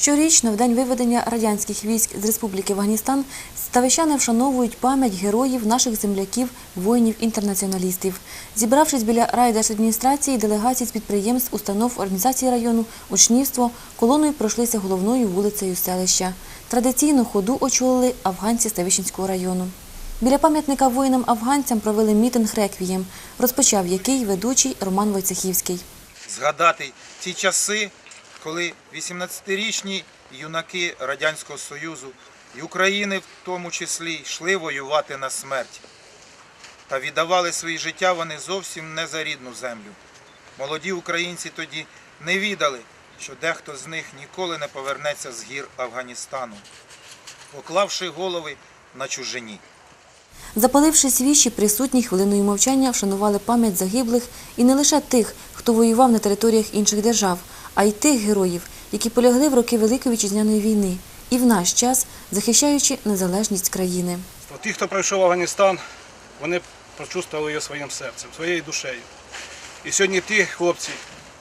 Щорічно, в день виведення радянських військ з Республіки Афганістан, ставищани вшановують пам'ять героїв наших земляків, воїнів-інтернаціоналістів. Зібравшись біля райдержадміністрації, делегації з підприємств, установ, організацій району, учнівство, колоною пройшлися головною вулицею селища. Традиційно ходу очолили афганці Ставищенського району. Біля пам'ятника воїнам-афганцям провели мітинг реквієм, розпочав який ведучий Роман Войцехівський. згадати ті часи, коли 18-річні юнаки Радянського Союзу і України в тому числі йшли воювати на смерть. Та віддавали свої життя вони зовсім не за рідну землю. Молоді українці тоді не відали, що дехто з них ніколи не повернеться з гір Афганістану, поклавши голови на чужині. Запаливши свічі, присутні хвилиною мовчання вшанували пам'ять загиблих і не лише тих, хто воював на територіях інших держав, а й тих героїв, які полягли в роки Великої вітчизняної війни і в наш час захищаючи незалежність країни. Ті, хто пройшов Афганістан, вони прочувствували його своїм серцем, своєю душею. І сьогодні ті хлопці,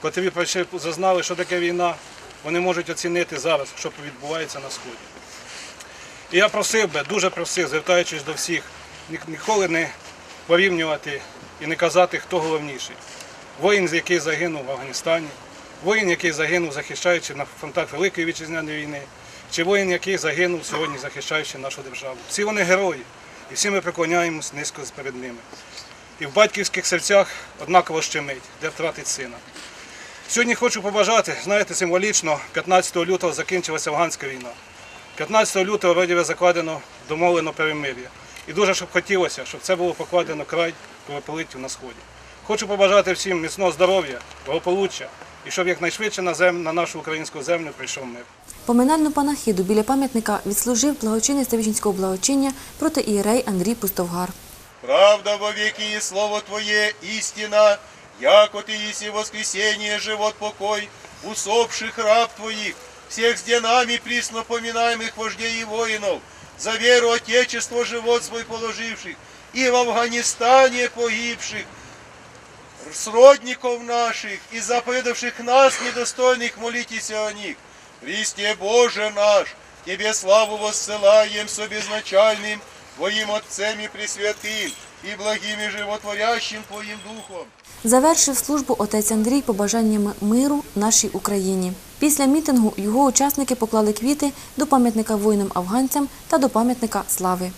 котрі зазнали, що таке війна, вони можуть оцінити зараз, що відбувається на сході. І я просив би, дуже просив, звертаючись до всіх, ніколи не порівнювати і не казати, хто головніший. Воїн, який загинув в Афганістані, воїн, який загинув, захищаючи на фронтах Великої вітчизняної війни, чи воїн, який загинув сьогодні, захищаючи нашу державу. Всі вони герої, і всі ми преклоняємось низько перед ними. І в батьківських серцях однаково щемить, де втратить сина. Сьогодні хочу побажати, знаєте, символічно, 15 лютого закінчилася афганська війна. 15 лютого вроді закладено, домовлено перемир'я. І дуже щоб хотілося, щоб це було покладено край кровопролиттю на сході. Хочу побажати всім міцного здоров'я, благополуччя і щоб якнайшвидше на, зем... на нашу українську землю прийшов мир. Поминальну панахиду біля пам'ятника відслужив благочинний Ставищенського благочиння проти ієрей Андрій Пустовгар. Правда во веки и слово Твое истина, яко Ты еси воскресение, живот покой, усопших раб Твоих, всех с денами присно поминаемых вождей и воинов, за веру Отечество живот свой положивших, и в Афганистане погибших, сродников наших, и запредавших нас, недостойных, молитесь о них. Христе Боже наш, Тебе славу воссылаем с обезначальным Твоим Отцем и Пресвятым, и благим и животворящим Твоим Духом. Завершив службу отець Андрій побажаннями миру нашій Україні. Після мітингу його учасники поклали квіти до пам'ятника воїнам-афганцям та до пам'ятника слави.